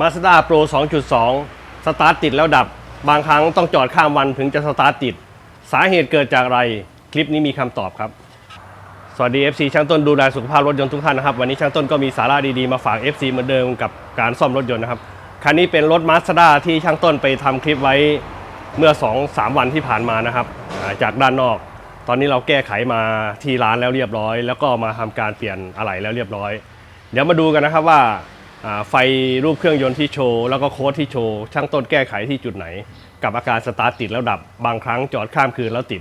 Mazda Pro 2.2 สตาร์ทติดแล้วดับ บางครั้งต้องจอดข้ามวันถึงจะสตาร์ทติด สาเหตุเกิดจากอะไร คลิปนี้มีคำตอบครับ สวัสดี FC ช่างต้นดูแลสุขภาพรถยนต์ทุกท่านนะครับ วันนี้ช่างต้นก็มีสาระดีๆ มาฝาก FC เหมือนเดิมกับการซ่อมรถยนต์นะครับ คันนี้เป็นรถ Mazda ที่ช่างต้นไปทำคลิปไว้เมื่อ 2-3 วันที่ผ่านมานะครับจากด้านนอก ตอนนี้เราแก้ไขมาที่ร้านแล้วเรียบร้อย แล้วก็มาทำการเปลี่ยนอะไหล่แล้วเรียบร้อย เดี๋ยวมาดูกันนะครับว่า ไฟรูปเครื่องยนต์ที่โชว์แล้วก็โค้ดที่โชว์ช่างต้นแก้ไขที่จุดไหน กับอาการสตาร์ทติดแล้วดับบางครั้งจอดข้ามคืนแล้วติด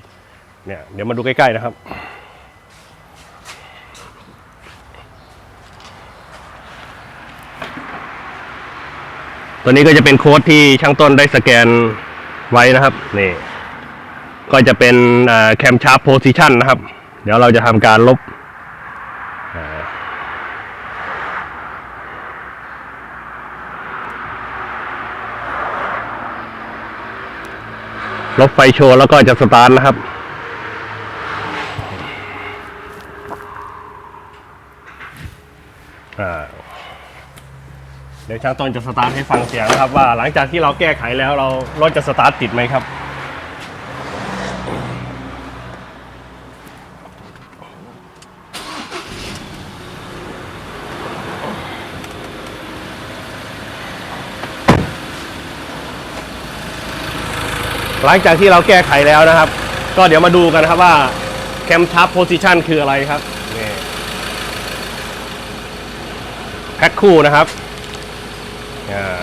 เนี่ยเดี๋ยวมาดูใกล้ๆนะครับตัวนี้ก็จะเป็นโค้ดที่ช่างต้นได้สแกนไว้นะครับนี่ก็จะเป็นแคมชาร์ปโพซิชันนะครับ เดี๋ยวเราจะทำการลบ ลบไฟโชว์แล้วก็จะสตาร์ทนะครับ เดี๋ยวช่างต้นจะสตาร์ทให้ฟังเสียงนะครับ ว่าหลังจากที่เราแก้ไขแล้วเรารถจะสตาร์ทติดไหมครับ หลังจากที่เราแก้ไขแล้วนะครับ ก็เดี๋ยวมาดูกันนะครับว่าแคมทับโพซิชันคืออะไรครับนี่แพ็คคู่นะครับ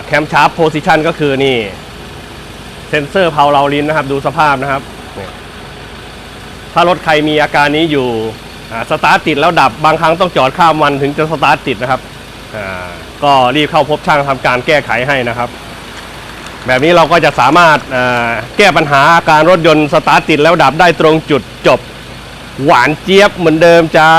แคมชาร์ปโพซิชันก็คือนี่ เซนเซอร์เพาเราลิ้นนะครับ ดูสภาพนะครับ ถ้ารถใครมีอาการนี้อยู่สตาร์ทติดแล้วดับบางครั้งต้องจอดข้ามวันถึงจะสตาร์ทติดนะครับก็รีบเข้าพบช่างทำการแก้ไขให้นะครับ แบบนี้เราก็จะสามารถแก้ปัญหาอาการรถยนต์สตาร์ทติดแล้วดับได้ตรงจุดจบ หวานเจี๊ยบเหมือนเดิมจ้า